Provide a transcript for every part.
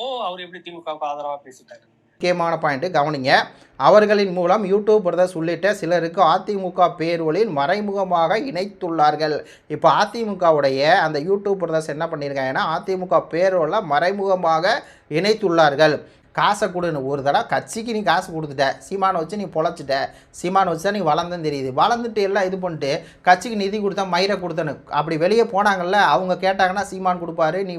அப்போ அவர் எப்படி திமுகவுக்கு ஆதரவாக பேசிட்டாரு? முக்கியமான பாயிண்ட் கவனிங்க. அவர்களின் மூலம் யூடியூப் பிரதர்ஸ் உள்ளிட்ட சிலருக்கு அதிமுக பேர்வழில் மறைமுகமாக இணைத்துள்ளார்கள். இப்போ அதிமுகவுடைய அந்த யூடியூப் பிரதர்ஸ் என்ன பண்ணியிருக்காங்கன்னா அதிமுக பேர்வழில் மறைமுகமாக இணைத்துள்ளார்கள். காசை கொடுன்னு ஒரு தடவை கட்சிக்கு நீ காசு கொடுத்துட்ட. சீமானை வச்சு நீ பொழைச்சிட்ட. சீமானை வச்சு தான் நீ வளர்ந்தேன்னு தெரியுது. வளர்ந்துட்டு எல்லாம் இது பண்ணிட்டு கட்சிக்கு நிதி கொடுத்தா மயிரை கொடுத்தனு அப்படி வெளியே போனாங்கல்ல அவங்க கேட்டாங்கன்னா சீமான் கொடுப்பாரு நீ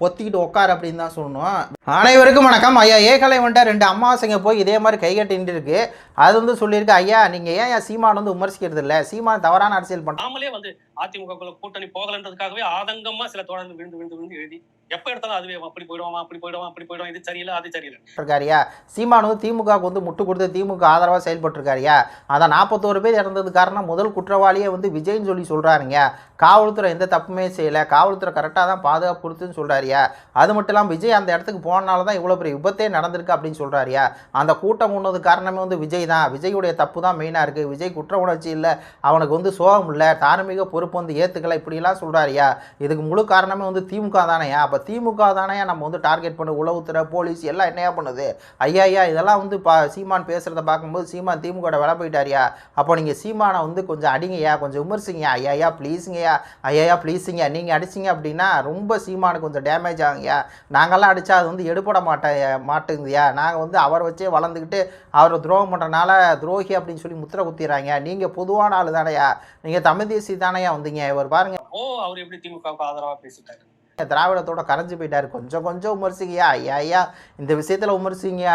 பொத்திக்கிட்டு உட்கார் அப்படின்னு தான் சொல்லணும். அனைவருக்கும் வணக்கம். ஐயா ஏகலை வந்துட்டு ரெண்டு அம்மாவாசைங்க போய் இதே மாதிரி கைகட்டின்னு இருக்கு அது வந்து சொல்லியிருக்கு ஐயா நீங்கள் ஏன் ஏன் சீமான் வந்து விமர்சிக்கிறது இல்லை சீமான் தவறான அரசியல் பண்ணாமலே வந்து அதிமுக கூட்டணி போகலன்றதுக்காகவே ஆதங்கமா சில தொடர்ந்து விழுந்து விழுந்து விழுந்து எழுதி எப்ப எடுத்தாலும் அதுவே அப்படி போயிடுவோம் அப்படி போயிடுவோம் அப்படி போயிடும் இது சரியில்லை அது சரியில்லை. இருக்காரியா சீமான் வந்து திமுகவுக்கு வந்து முட்டு கொடுத்து திமுக ஆதரவாக செயல்பட்டுருக்காரியா அதான் நாற்பத்தோரு பேர் இறந்தது காரணம் முதல் குற்றவாளியே வந்து விஜய்னு சொல்லி சொல்கிறாருங்க காவல்துறை எந்த தப்புமே செய்யலை. காவல்துறை கரெக்டாக தான் பாதுகாப்பு கொடுத்துன்னு சொல்கிறாரியா அது மட்டும் இல்லாமல் விஜய் அந்த இடத்துக்கு போனனால தான் இவ்வளோ பெரிய விபத்தே நடந்திருக்கு அப்படின்னு சொல்கிறாரியா அந்த கூட்டம் உண்ணது காரணமே வந்து விஜய் தான். விஜயுடைய தப்பு தான் மெயினாக இருக்குது விஜய் குற்ற உணர்ச்சி இல்லை. அவனுக்கு வந்து சோகம் இல்லை. தார்மீக பொறுப்பு வந்து ஏற்றுக்கலை இப்படிலாம் சொல்கிறாரியா இதுக்கு முழு காரணமே வந்து திமுக தானேயா அப்போ திமுக தானே நம்ம வந்து டார்கெட் பண்ணு உளவுத்துறை போலீஸ் எல்லாம் என்னையா பண்ணுது? ஐயா ஐயா இதெல்லாம் வந்து பா சீமான் பேசுகிறத பார்க்கும்போது சீமான் திமுக வேலை போயிட்டாரியா? அப்போ நீங்கள் சீமானை வந்து கொஞ்சம் அடிங்கய்யா கொஞ்சம் விமர்சிங்கய்யா? ஐயா ஐயா ப்ளீஸுங்கய்யா ஐயா ப்ளீஸுங்க நீங்கள் அடிச்சிங்க அப்படின்னா ரொம்ப சீமானுக்கு கொஞ்சம் டேமேஜ் ஆகுங்கய்யா? நாங்கள்லாம் அடித்தா அது வந்து எடுபட மாட்டேன் மாட்டேங்குதுயா நாங்கள் வந்து அவரை வச்சே வளர்ந்துக்கிட்டு அவரை துரோகம் பண்ணுறனால துரோகி அப்படின்னு சொல்லி முத்திரை குத்திடுறாங்க நீங்கள் பொதுவான ஆள் தானையா நீங்கள் தமிழ் தேசி தானையா வந்தீங்க? இவர் பாருங்க. ஓ அவர் எப்படி திமுக ஆதரவாக பேசிட்டாரு? திராவிடத்தோட கரைஞ்சு போயிட்டார். கொஞ்சம் கொஞ்சம் விமர்சிங்கய்யா. ஐயா ஐயா இந்த விஷயத்தில் விமர்சிங்கய்யா.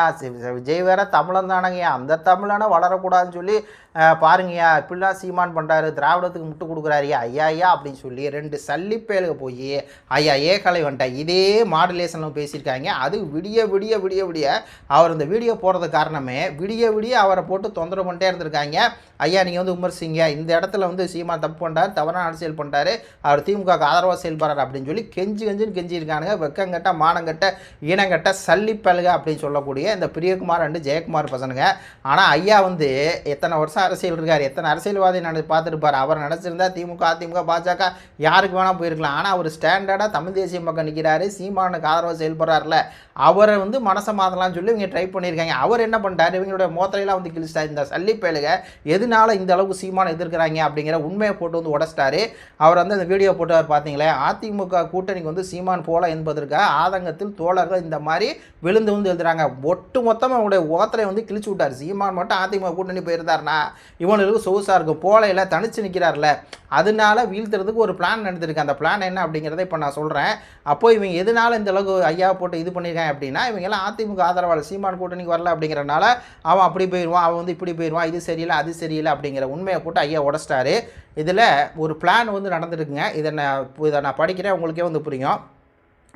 விஜய் வேற தமிழன் தானங்கய்யா. அந்த தமிழனை வளரக்கூடாதுன்னு சொல்லி பாருங்கய்யா. இப்படிலாம் சீமான் பண்ணுறாரு திராவிடத்துக்கு முட்டு கொடுக்குறாருயா ஐயா ஐயா அப்படின்னு சொல்லி ரெண்டு சல்லிப்பேலுக்கு போய் ஐயா ஏகலை வந்துட்டா இதே மாடுலேஷனில் பேசியிருக்காங்க. அது விடிய விடிய விடிய விடிய அவர் இந்த வீடியோ போடுறது காரணமே விடிய விடிய அவரை போட்டு தொந்தரவு பண்ணிட்டே இருந்திருக்காங்க. ஐயா நீங்கள் வந்து விமர்சிங்க இந்த இடத்துல வந்து சீமான் தப்பு பண்ணுறாரு தவறான அரசியல் பண்ணுறாரு அவர் திமுக ஆதரவாக செயல்படுறாரு அப்படின்னு சொல்லி கெஞ்சி கெஞ்சின்னு கெஞ்சிருக்கானுங்க வெக்கங்கட்ட மானங்கட்ட இனங்கட்ட சல்லிப்பல்க அப்படின்னு சொல்லக்கூடிய இந்த பிரியகுமார் அண்டு ஜெயக்குமார் பசனுங்க. ஆனால் ஐயா வந்து எத்தனை வருஷம் அரசியல் இருக்கார் எத்தனை அரசியல்வாதி நட பார்த்துருப்பார். அவர் நினச்சிருந்தா திமுக அதிமுக பாஜக யாருக்கு வேணால் போயிருக்கலாம். ஆனால் அவர் ஸ்டாண்டர்டாக தமிழ் தேசிய பக்கம் நிற்கிறாரு சீமானுக்கு ஆதரவு செயல்படுறாருல. அவரை வந்து மனசை மாற்றலாம்னு சொல்லி இவங்க ட்ரை பண்ணியிருக்காங்க. அவர் என்ன பண்ணிட்டார்? இவங்களுடைய மோத்தலையெல்லாம் வந்து கிழிச்சிட்டாரு. இந்த சல்லிப்பேலுக எதனால இந்த அளவுக்கு சீமானை எதிர்க்கிறாங்க அப்படிங்கிற உண்மையை போட்டு வந்து உடச்சிட்டாரு. அவர் வந்து அந்த வீடியோ போட்டவர் பார்த்தீங்களே அதிமுக கூட்டணி கூட்டணிக்கு வந்து சீமான் போல என்பதற்காக ஆதங்கத்தில் தோழர்கள் இந்த மாதிரி விழுந்து வந்து எழுதுறாங்க. ஒட்டு மொத்தமாக அவங்களுடைய ஓத்தரை வந்து கிழிச்சு விட்டார். சீமான் மட்டும் அதிமுக கூட்டணி போயிருந்தார்னா இவங்களுக்கு சொகுசாக இருக்கும். போலையில் தனிச்சு நிற்கிறார்ல அதனால வீழ்த்துறதுக்கு ஒரு பிளான் நடந்திருக்கு. அந்த பிளான் என்ன அப்படிங்கிறத இப்போ நான் சொல்கிறேன் அப்போ இவங்க எதனால இந்த அளவுக்கு ஐயா போட்டு இது பண்ணியிருக்காங்க அப்படின்னா இவங்கெல்லாம் அதிமுக ஆதரவாளர். சீமான் கூட்டணிக்கு வரல அப்படிங்கிறனால அவன் அப்படி போயிடுவான் அவன் வந்து இப்படி போயிடுவான் இது சரியில்லை அது சரியில்லை அப்படிங்கிற உண்மையை போட்டு ஐயா உடச்சிட்டாரு. இதில் ஒரு பிளான் வந்து நடந்துருக்குங்க. இதை நான் இதை நான் படிக்கிறேன் உங்களுக்கே வந்து புரியும்.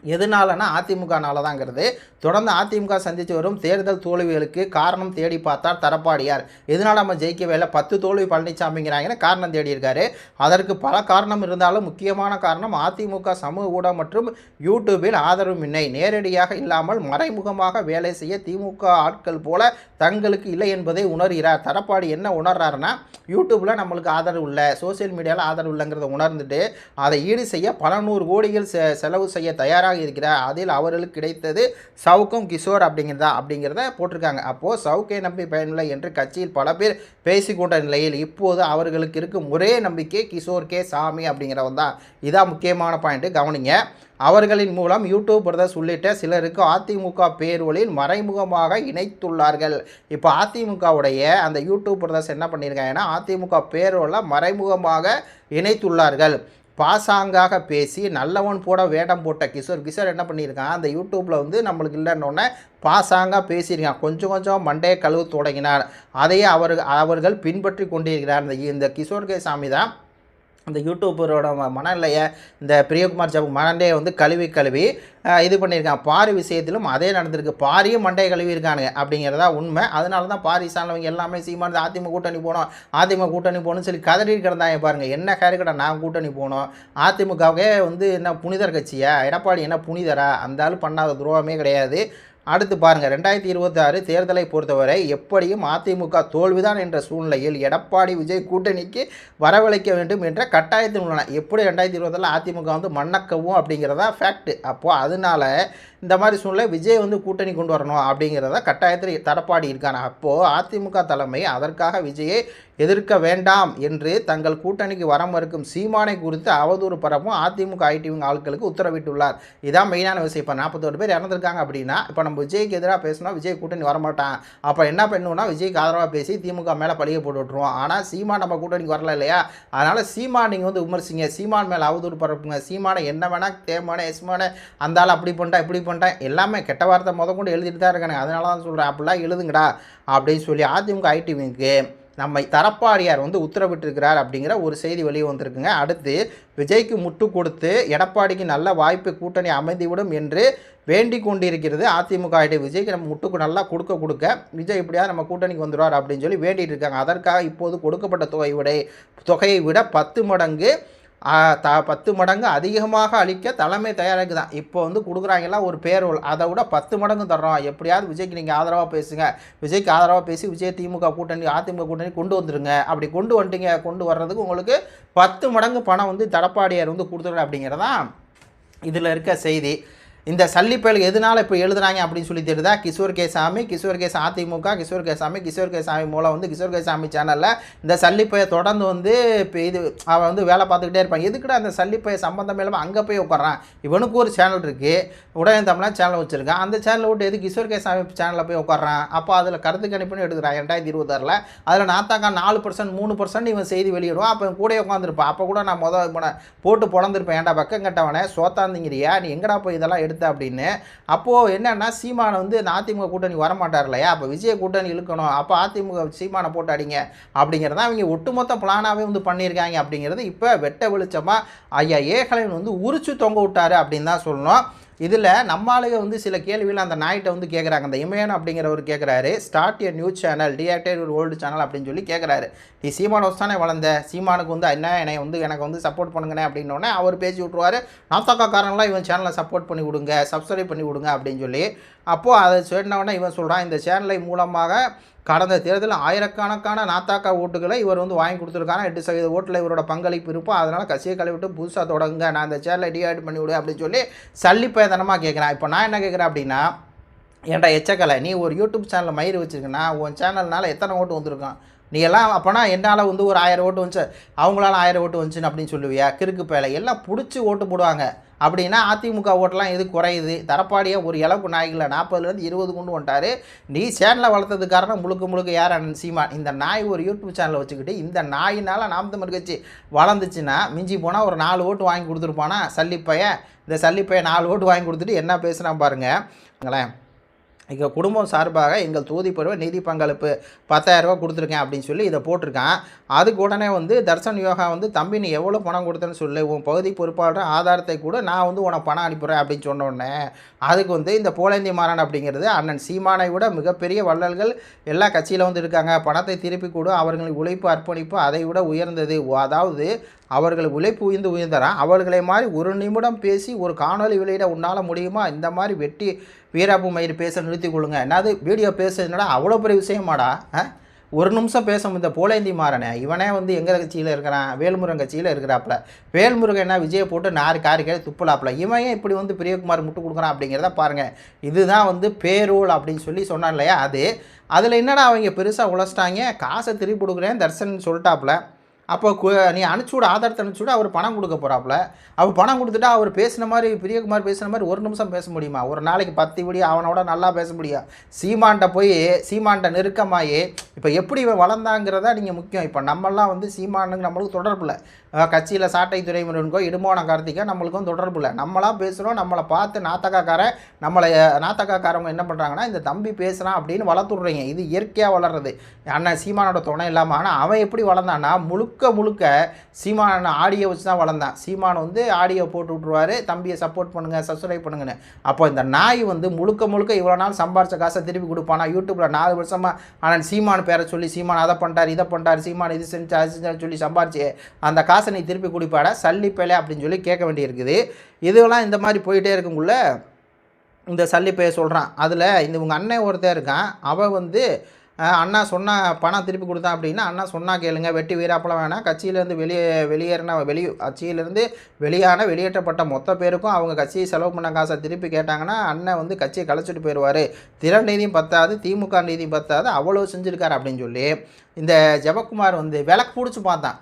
எதனாலனா அதிமுகனாலதாங்கிறது. தொடர்ந்து அதிமுக சந்தித்து வரும் தேர்தல் தோல்விகளுக்கு காரணம் தேடி பார்த்தார் தரப்பாடியார். எதனால் நம்ம ஜெயிக்கவே இல்லை? பத்து தோல்வி பழனிசாமிங்கிறாங்கன்னு காரணம் தேடியிருக்காரு அதற்கு பல காரணம் இருந்தாலும் முக்கியமான காரணம் அதிமுக சமூக ஊடகம் மற்றும் யூடியூபில் ஆதரவுமின்மை நேரடியாக இல்லாமல் மறைமுகமாக வேலை செய்ய திமுக ஆட்கள் போல தங்களுக்கு இல்லை என்பதை உணர்கிறார். தரப்பாடி என்ன உணர்றாருன்னா யூடியூப்பில் நம்மளுக்கு ஆதரவு இல்லை. சோஷியல் மீடியாவில் ஆதரவு இல்லைங்கிறத உணர்ந்துட்டு அதை ஈடு செய்ய பல நூறு கோடிகள் செ- செலவு செய்ய தயாராக இருக்கிறார். அதில் அவர்களுக்கு கிடைத்தது சவுக்கும் கிஷோர் அப்படிங்கிறதா அப்படிங்கிறத போட்டிருக்காங்க. அப்போது சவுக்கை நம்பி பயனில்லை என்று கட்சியில் பல பேர் பேசிக்கொண்ட நிலையில் இப்போது அவர்களுக்கு இருக்கும் ஒரே நம்பிக்கை கிஷோர் கே சாமி அப்படிங்கிறவன் தான். இதான் முக்கியமான பாயிண்ட்டு கவனிங்க அவர்களின் மூலம் யூடியூப் பிரதர்ஸ் உள்ளிட்ட சிலருக்கு அதிமுக பேர்வழியில் மறைமுகமாக இணைத்துள்ளார்கள். இப்போ அதிமுகவுடைய அந்த யூடியூப் பிரதர்ஸ் என்ன பண்ணியிருக்காங்கன்னா அதிமுக பேர்வழில் மறைமுகமாக இணைத்துள்ளார்கள். பாசாங்காக பேசி நல்லவன் போட வேடம் போட்ட கிஷோர். கிஷோர் என்ன பண்ணியிருக்கான்? அந்த யூடியூப்பில் வந்து நம்மளுக்கு இல்லைன்னொன்னே பாசாங்காக பேசியிருக்கான். கொஞ்சம் கொஞ்சம் மண்டையை கழுவு தொடங்கினார். அதையே அவர் அவர்கள் பின்பற்றி கொண்டிருக்கிறார். இந்த இந்த கிஷோர் கே சாமி தான் அந்த யூடியூபரோட மனநிலையை இந்த பிரியகுமார் ஜாபு மனநிலையை வந்து கழுவி கழுவி இது பண்ணியிருக்கான் பாரி விஷயத்திலும் அதே நடந்திருக்கு. பாரியும் மண்டையை கழுவி இருக்கானுங்க அப்படிங்கிறதா உண்மை. அதனால தான் பாரி சார்ந்தவங்க எல்லாமே சீமானது அதிமுக கூட்டணி போனோம். அதிமுக கூட்டணி போகணும்னு சொல்லி கதறி கிடந்தாங்க பாருங்கள் என்ன கேரக்கடா நான் கூட்டணி போனோம். அதிமுகவே வந்து என்ன புனிதர் கட்சியா? எடப்பாடி என்ன புனிதரா? அந்த ஆள் பண்ணாத துரோகமே கிடையாது. அடுத்து பாருங்கள் ரெண்டாயிரத்தி இருபத்தாறு தேர்தலை பொறுத்தவரை எப்படியும் அதிமுக தோல்விதான் என்ற சூழ்நிலையில் எடப்பாடி விஜய் கூட்டணிக்கு வரவழைக்க வேண்டும் என்ற கட்டாயத்தில் உள்ளன. எப்படி ரெண்டாயிரத்தி இருபதில் அதிமுக வந்து மண்ணக்கவும் அப்படிங்கிறதா ஃபேக்ட் அப்போது அதனால இந்த மாதிரி சூழ்நிலை விஜய் வந்து கூட்டணி கொண்டு வரணும் அப்படிங்கிறத கட்டாயத்தில் தடப்பாடி இருக்காங்க. அப்போது அதிமுக தலைமை அதற்காக விஜயை எதிர்க்க வேண்டாம் என்று தங்கள் கூட்டணிக்கு வர மறுக்கும் சீமானை குறித்து அவதூறு பரப்பும் அதிமுக ஐடிவிங் ஆட்களுக்கு உத்தரவிட்டுள்ளார். இதான் மெயினான விஷயம். இப்போ நாற்பத்தோரு பேர் இறந்துருக்காங்க அப்படின்னா இப்போ நம்ம விஜய்க்கு எதிராக பேசினா விஜய் கூட்டணி வரமாட்டான். அப்போ என்ன பண்ணுவோம்னா விஜய்க்கு ஆதரவாக பேசி திமுக மேலே பழிய போட்டு விட்ருவோம் ஆனால் சீமான் நம்ம கூட்டணிக்கு வரல இல்லையா? அதனால் சீமான் நீங்கள் வந்து விமர்சிங்க. சீமான் மேலே அவதூறு பரப்புங்க. சீமானை என்ன வேணால் தேமான எஸ்மான அந்த ஆள் அப்படி பண்ணிட்டா இப்படி பண்ணிட்டேன். எல்லாமே கெட்ட வார்த்தை முத கொண்டு எழுதிட்டு தான் இருக்கானுங்க. அதனால தான் சொல்கிறேன் அப்படிலாம் எழுதுங்கடா அப்படின்னு சொல்லி அதிமுக ஐடிவிக்கு நம்ம தரப்பாடியார் வந்து உத்தரவிட்டிருக்கிறார் அப்படிங்கிற ஒரு செய்தி வெளியே வந்திருக்குங்க. அடுத்து விஜய்க்கு முட்டு கொடுத்து எடப்பாடிக்கு நல்ல வாய்ப்பு கூட்டணி அமைந்துவிடும் என்று வேண்டி கொண்டிருக்கிறது அதிமுக ஐடி விஜய்க்கு நம்ம முட்டுக்கு நல்லா கொடுக்க கொடுக்க விஜய் எப்படியாவது நம்ம கூட்டணிக்கு வந்துடுவார் அப்படின்னு சொல்லி வேண்டிகிட்டு இருக்காங்க. அதற்காக இப்போது கொடுக்கப்பட்ட தொகை விட தொகையை விட பத்து மடங்கு த பத்து மடங்கு அதிகமாக அளிக்க தலைமை தயாராக தான். இப்போ வந்து கொடுக்குறாங்களா ஒரு பேரோல். அதை விட பத்து மடங்கு தர்றோம். எப்படியாவது விஜய்க்கு நீங்கள் ஆதரவாக பேசுங்க. விஜய்க்கு ஆதரவாக பேசி விஜய் திமுக கூட்டணி அதிமுக கூட்டணி கொண்டு வந்துருங்க. அப்படி கொண்டு வந்துட்டீங்க கொண்டு வர்றதுக்கு உங்களுக்கு பத்து மடங்கு பணம் வந்து தடப்பாடியார் வந்து கொடுத்துருங்க அப்படிங்கிறதான் இதில் இருக்க செய்தி. இந்த சல்லிப்பயல் எதனால் இப்போ எழுதுறாங்க அப்படின்னு சொல்லி தெரியுதா? Kishore K Samy Kishore K AIADMK Kishore K Samy Kishore K சாமி மூலம் வந்து கிஷோர் கேசாமி சேனலில் இந்த சல்லிப்பையை தொடர்ந்து வந்து இப்போ இது அவன் வந்து வேலை பார்த்துக்கிட்டே இருப்பான். எதுக்குடா அந்த சல்லிப்பைய சம்பந்தம் இல்லாமல் அங்கே போய் உட்காரான் இவனுக்கு ஒரு சேனல் இருக்குது உடனே தமிழா சேனல் வச்சுருக்கான். அந்த சேனலை விட்டு எது கிஷோர் கே சாமி சேனலில் போய் உட்காரான் அப்போ அதில் கருத்து கணிப்புன்னு எடுக்கிறான் ரெண்டாயிரத்தி இருபத்தாறில். அதில் நாத்தாக்கா நாலு பர்சன்ட் மூணு பர்சன்ட் இவன் செய்தி வெளியிடுவான். அப்போ கூட உட்காந்துருப்பான் அப்போ கூட நான் முதல் போட்டு பிறந்திருப்பேன் ஏன்டா பக்கம் கட்டவனே? சோத்தாந்திங்கிறியா? நீ எங்கடா போய் இதெல்லாம் எடுத்த அப்படின்னு. அப்போது என்னென்னா சீமானை வந்து இந்த அதிமுக கூட்டணி வரமாட்டார் இல்லையா அப்போ விஜய கூட்டணி இழுக்கணும். அப்போ அதிமுக சீமானை போட்டு அடிங்க அப்படிங்கிறத அவங்க ஒட்டுமொத்த பிளானாகவே வந்து பண்ணியிருக்காங்க அப்படிங்கிறது இப்போ வெட்ட வெளிச்சமாக ஐயா ஏகலைன் வந்து உரிச்சு தொங்க விட்டாரு அப்படின்னு தான் சொல்லணும். இதில் நம்மளுக்கு வந்து சில கேள்விகள் அந்த நாய்கிட்ட வந்து கேட்குறாங்க அந்த இமயன் அப்படிங்கிறவர் கேட்குறாரு ஸ்டார்ட் எ நியூஸ் சேனல் டிஆக்டர் ஒரு ஓல்டு சேனல் அப்படின்னு சொல்லி கேட்குறாரு நீ சீமான வச்சு தானே வளர்ந்த. சீமானுக்கு வந்து என்ன என்னை வந்து எனக்கு வந்து சப்போர்ட் பண்ணுங்கண்ணே அப்படின்னோடனே அவர் பேசி விட்ருவாரு நாத்தாக்காக்காரங்களாம் இவன் சேனலை சப்போர்ட் பண்ணி விடுங்க சப்ஸ்கிரைப் பண்ணி விடுங்க அப்படின்னு சொல்லி அப்போது அதை சொன்னவொடனே இவன் சொல்கிறான் இந்த சேனலை மூலமாக கடந்த தேர்தலில் ஆயிரக்கணக்கான நாத்தாக்கா ஓட்டுகளை இவர் வந்து வாங்கி கொடுத்துருக்காங்க எட்டு சதவீத ஓட்டில் இவரோட பங்களிப்பு இருக்கும் அதனால் கட்சியை கழுவிட்டு புதுசாக தொடங்குங்க. நான் இந்த சேனலை டிஆட் பண்ணி விடு அப்படின்னு சொல்லி சல்லிப்பேதனமாக கேட்குறேன் இப்போ நான் என்ன கேட்குறேன் அப்படின்னா ஏன்டா எச்சக்கலை நீ ஒரு யூடியூப் சேனலில் மயிறு வச்சுருக்கேன்னா உன் சேனல்னால் எத்தனை ஓட்டு வந்திருக்கான்? நீ எல்லாம் அப்போனா என்னால் வந்து ஒரு ஆயிரம் ஓட்டு வந்துச்சு. அவங்களால ஆயிரம் ஓட்டு வந்துச்சுன்னு அப்படின்னு சொல்லுவியா? கிறுக்கு பேலை. எல்லாம் பிடிச்சி ஓட்டு போடுவாங்க. அப்படின்னா அதிமுக ஓட்டெல்லாம் எது குறையுது? தரப்பாடியே ஒரு இளவு நாய்களில் நாற்பதுலேருந்து இருபது கொண்டு வந்துட்டாரு. நீ சேனலை வளர்த்தது காரணம் முழுக்க முழுக்க யார்? அண்ணன் சீமான். இந்த நாய் ஒரு யூடியூப் சேனலை வச்சுக்கிட்டு இந்த நாயினால் நாம் தமிழ் கட்சி வளர்ந்துச்சுன்னா மிஞ்சி போனால் ஒரு நாலு ஓட்டு வாங்கி கொடுத்துருப்பானா? சல்லிப்பையன். இந்த சல்லிப்பையன் நாலு ஓட்டு வாங்கி கொடுத்துட்டு என்ன பேசுகிறான் பாருங்களேன் எங்கள் குடும்பம் சார்பாக எங்கள் தொகுதி பருவ நிதி பங்களிப்பு பத்தாயிரரூபா கொடுத்துருக்கேன் அப்படின்னு சொல்லி இதை போட்டிருக்கேன். அதுக்கு உடனே வந்து தர்ஷன் யோகா வந்து தம்பி நீ எவ்வளோ பணம் கொடுத்தேன்னு சொல்லு உன் பகுதி பொறுப்பாளர் ஆதாரத்தை கூட நான் வந்து உனக்கு பணம் அனுப்புகிறேன் அப்படின்னு சொன்னோடனே அதுக்கு வந்து இந்த போலேந்தி மாறன் அப்படிங்கிறது அண்ணன் சீமானை விட மிகப்பெரிய வள்ளல்கள் எல்லா கட்சியில் வந்து இருக்காங்க. பணத்தை திருப்பி கொடு அவர்களின் உழைப்பு அர்ப்பணிப்பு அதை விட உயர்ந்தது. அதாவது அவர்கள் உழைப்பு உயர்ந்து உயர்ந்தரா? அவர்களை மாதிரி ஒரு நிமிடம் பேசி ஒரு காணொளி வெளியிட உன்னால் முடியுமா? இந்த மாதிரி வெட்டி வீராபு மயிர் பேச நிறுத்திக் கொள்ளுங்க. என்னது? வீடியோ பேசுறதுனடா அவ்வளோ பெரிய விஷயமாடா? ஆ? ஒரு நிமிஷம் பேசும். இந்த போலேந்தி மாறனே. இவனே வந்து எங்கள் கட்சியில் இருக்கிறான்? வேல்முருகன் கட்சியில் இருக்கிறாப்புல. வேல்முருகன் என்ன விஜயை போட்டு நாறு காரி துப்புலாப்புல. இவன் ஏன் இப்படி வந்து பிரியகுமார் முட்டு கொடுக்குறான் அப்படிங்கிறத பாருங்கள் இதுதான் வந்து பேரோல் அப்படின்னு சொல்லி சொன்னான் இல்லையா? அது. அதில் என்னடா அவங்க பெருசாக உழைச்சிட்டாங்க? காசை திருப்பி கொடுக்குறேன் தர்சன் சொல்லிட்டாப்புல. அப்போ கு- நீ அனுப்பிச்சி விட ஆதாரத்தை அனுப்பிச்சி விட அவர் பணம் கொடுக்க போகிறாப்புல அவர் பணம் கொடுத்துட்டா அவர் பேசின மாதிரி பிரியகுமார் பேசின மாதிரி ஒரு நிமிஷம் பேச முடியுமா? ஒரு நாளைக்கு பத்து விடி அவனோட நல்லா பேச முடியும் சீமான்ட்ட போய் சீமான்ட்ட நெருக்கமாகி இப்போ எப்படி இவன் வளர்ந்தாங்கிறதா நீங்கள் முக்கியம். இப்போ நம்மெல்லாம் வந்து சீமானுங்க நம்மளுக்கு தொடர்பு இல்லை. கட்சியில் சாட்டை துறைமுருகனுக்கோ இடுமோன கார்த்திக்கோ நம்மளுக்கும் தொடர்பு இல்லை. நம்மளாம் பேசுகிறோம் நம்மளை பார்த்து நாத்தக்காக்காரன் நம்மளை நாத்தக்காக்காரவங்க என்ன பண்ணுறாங்கன்னா இந்த தம்பி பேசுகிறான் அப்படின்னு வளர்த்துடுறீங்க. இது இயற்கையாக வளர்றது. அண்ணன் சீமானோட துணை இல்லாமல் ஆனால் அவன் எப்படி வளர்ந்தான்னா முழுக்க முழுக்க முழுக்க சீமான ஆடியோ வச்சு தான் வளர்ந்தான். சீமான் வந்து ஆடியோ போட்டு விட்ருவாரு தம்பியை சப்போர்ட் பண்ணுங்கள் சப்ஸ்கிரைப் பண்ணுங்கன்னு. அப்போ இந்த நாய் வந்து முழுக்க முழுக்க இவ்வளோ நாள் சம்பாரிச்ச காசை திருப்பி கொடுப்பானா? யூடியூப்பில் நாலு வருஷமாக ஆனால் சீமான் பேரை சொல்லி சீமான் அதை பண்ணிட்டார் இதை பண்ணிட்டார் சீமான் இது செஞ்சு அது செஞ்சான்னு சொல்லி சம்பாரிச்சு அந்த காசை நீ திருப்பி கொடுப்பாட? சல்லிப்பேலை அப்படின்னு சொல்லி கேட்க வேண்டியிருக்குது. இதுவெல்லாம் இந்த மாதிரி போயிட்டே இருக்குங்குள்ள இந்த சல்லிப்பைய சொல்கிறான் அதில் இந்த உங்கள் அண்ணன் ஒருத்தன் இருக்கான். அவன் வந்து அண்ணா சொன்னால் பணம் திருப்பி கொடுத்தா அப்படின்னா அண்ணா சொன்னால் கேளுங்க. வெட்டி வீராப்பளம் வேணாம். கட்சியிலேருந்து வெளியே வெளியேறின வெளி கட்சியிலேருந்து வெளியான வெளியேற்றப்பட்ட மொத்த பேருக்கும் அவங்க கட்சியை செலவு பண்ண காசை திருப்பி கேட்டாங்கன்னா அண்ணன் வந்து கட்சியை கலைச்சிட்டு போயிடுவார். திறன் நீதியும் பத்தாது திமுக நீதியும் பத்தாது. அவ்வளோ செஞ்சுருக்காரு அப்படின்னு சொல்லி இந்த ஜெபக்குமார் வந்து விளக்கு பிடிச்சி பார்த்தான்.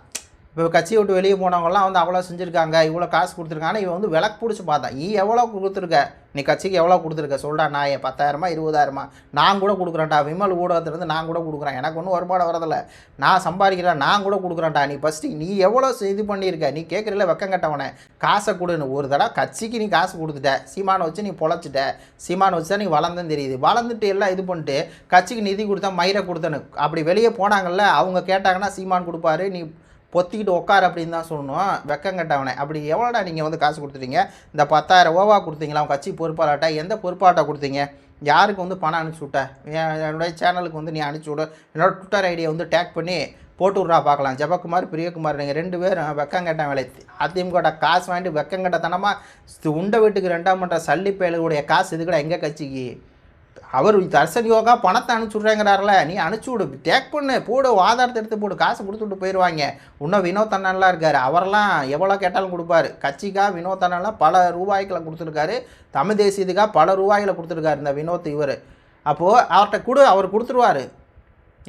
இப்போ கட்சியை விட்டு வெளியே போனவங்கலாம் வந்து அவ்வளோ செஞ்சுருக்காங்க இவ்வளோ காசு கொடுத்துருக்காங்க. ஆனால் இவன் வந்து விளக்கு பிடிச்சி பார்த்தான் நீ எவ்வளோ கொடுத்துருக்க? நீ கட்சிக்கு எவ்வளோ கொடுத்துருக்க? சொல்டா நான் என் பத்தாயிரமா இருபதாயிரமா? நான் கூட கொடுக்குறேன்டா. விமல் ஊடகத்துலேருந்து நான் கூட கொடுக்குறேன். எனக்கு ஒன்றும் வருமானம் வரதில்லை. நான் சம்பாதிக்கிறேன் நான் கூட கொடுக்குறேன்டா. நீ ஃபஸ்ட்டு நீ எவ்வளோ இது பண்ணியிருக்க? நீ கேட்குறல வெக்கம் கட்டவனே. காசை கொடுன்னு. ஒரு தடவை கட்சிக்கு நீ காசு கொடுத்துட்ட. சீமானை வச்சு நீ பொழைச்சிட்ட. சீமானை வச்சு தான் நீ வளர்ந்துன்னு தெரியுது. வளர்ந்துட்டு எல்லாம் இது பண்ணிட்டு கட்சிக்கு நிதி கொடுத்தா மயிரை கொடுத்தனு அப்படி வெளியே போனாங்கல்ல அவங்க கேட்டாங்கன்னா சீமான் கொடுப்பாரு. நீ பொத்திக்கிட்டு உட்கார் அப்படின்னு தான் சொல்லணும். வெக்கம் கட்டவனே. அப்படி எவ்வளோடா நீங்கள் வந்து காசு கொடுத்துட்டீங்க? இந்த பத்தாயிரம் ஓவா கொடுத்தீங்களா? அவன் கட்சி பொறுப்பாளாட்டா எந்த பொறுப்பாளர்கிட்ட கொடுத்தீங்க? யாருக்கு வந்து பணம் அனுப்பிச்சி விட்ட? என்னுடைய சேனலுக்கு வந்து நீ அனுப்பிச்சி விடு. என்னோட ட்விட்டர் ஐடியை வந்து டேக் பண்ணி போட்டு விட்றா பார்க்கலாம். ஜெபக்குமார் பிரியகுமார் நீங்கள் ரெண்டு பேரும் வெக்கங்கட்ட வேலை. அதிமுக காசு வாங்கிட்டு வெக்கங்கட்டத்தனமாக உண்டை வீட்டுக்கு ரெண்டாம் மன்ற சல்லி பயலுடைய காசு இதுக்கட எங்கள் கட்சிக்கு? அவர் தர்சன் யோகா பணத்தை அனுப்பிச்சி நீ அனுப்பிச்சி விடு டேக் பண்ணு போடு ஆதாரத்தை எடுத்து போடு காசு கொடுத்துட்டு போயிடுவாங்க. இன்னும் வினோத் அண்ணன்லாம் இருக்கார் அவரெல்லாம் எவ்வளோ கேட்டாலும் கொடுப்பாரு. கட்சிக்காக வினோத் அண்ணன்லாம் பல ரூபாய்களை கொடுத்துருக்காரு. தமிழ் தேசியத்துக்காக பல ரூபாய்களை கொடுத்துருக்காரு இந்த வினோத் இவர். அப்போது அவர்கிட்ட கொடு அவர் கொடுத்துருவாரு.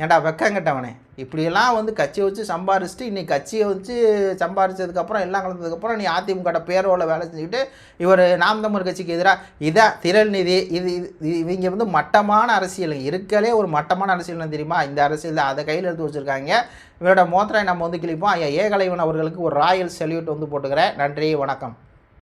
ஏன்டா வெக்கங்கட்டவனே இப்படியெல்லாம் வந்து கட்சியை வச்சு சம்பாரிச்சுட்டு இன்றைக்கி கட்சியை வச்சு சம்பாரிச்சதுக்கப்புறம் எல்லாம் கலந்ததுக்கப்புறம் நீ அதிமுக பேரோவில் வேலை செஞ்சுக்கிட்டு இவர் நாம் தமிழ் கட்சிக்கு எதிராக இதான் திரள் நிதி இது இது இவங்க வந்து மட்டமான அரசியல். இருக்கலே ஒரு மட்டமான அரசியல் தெரியுமா? இந்த அரசியல் தான். அதை கையில் எடுத்து வச்சுருக்காங்க. இவரோட மோத்திரை நம்ம வந்து கிழிப்போம். ஐயா ஏகலைவன் அவர்களுக்கு ஒரு ராயல் செல்யூட் வந்து போட்டுக்கிறேன். நன்றி வணக்கம்.